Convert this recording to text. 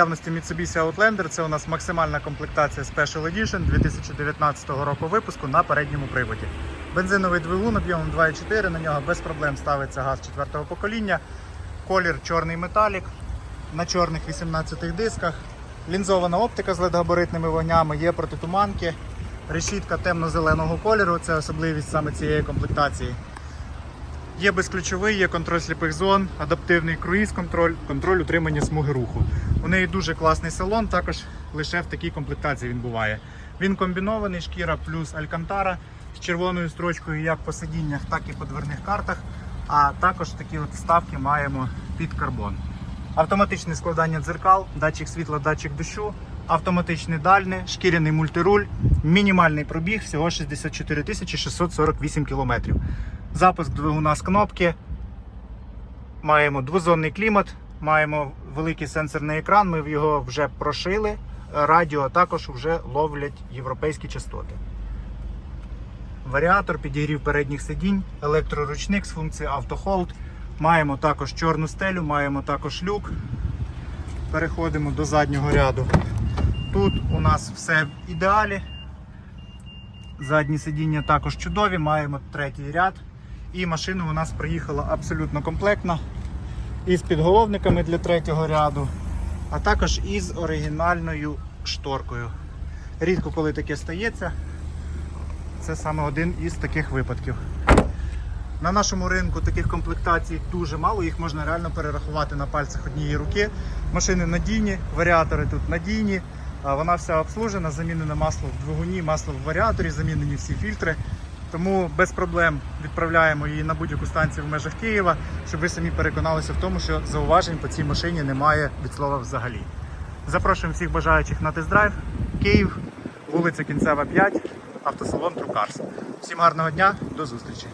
Явності Mitsubishi Outlander це у нас максимальна комплектація Special Edition 2019 року випуску на передньому приводі. Бензиновий двигун об'ємом 2,4, на нього без проблем ставиться газ четвертого покоління. Колір чорний металік на чорних 18 дисках. Лінзована оптика з LED-габаритними вогнями, є протитуманки, решітка темно-зеленого кольору, це особливість саме цієї комплектації. Є безключовий, є контроль сліпих зон, адаптивний круїз-контроль, контроль утримання смуги руху. У неї дуже класний салон, також лише в такій комплектації він буває. Він комбінований, шкіра плюс алькантара з червоною строчкою як по сидіннях, так і по дверних картах. А також такі от вставки маємо під карбон. Автоматичне складання дзеркал, датчик світла, датчик дощу, автоматичне дальне, шкіряний мультируль, мінімальний пробіг, всього 64 648 кілометрів. Запуск двигуна з кнопки. Маємо двозонний клімат, маємо великий сенсорний екран, ми його вже прошили. Радіо також вже ловлять європейські частоти. Варіатор, підігрів передніх сидінь, електроручник з функцією автохолд. Маємо також чорну стелю, маємо також люк. Переходимо до заднього ряду. Тут у нас все в ідеалі. Задні сидіння також чудові, маємо третій ряд. І машина у нас приїхала абсолютно комплектна. Із підголовниками для третього ряду, а також із оригінальною шторкою. Рідко коли таке стається. Це саме один із таких випадків. На нашому ринку таких комплектацій дуже мало, їх можна реально перерахувати на пальцях однієї руки. Машини надійні, варіатори тут надійні, вона вся обслужена, замінене масло в двигуні, масло в варіаторі, замінені всі фільтри. Тому без проблем відправляємо її на будь-яку станцію в межах Києва, щоб ви самі переконалися в тому, що зауважень по цій машині немає від слова взагалі. Запрошуємо всіх бажаючих на тест-драйв. Київ, вулиця Кінцева 5, автосалон Трукарс. Всім гарного дня, до зустрічі!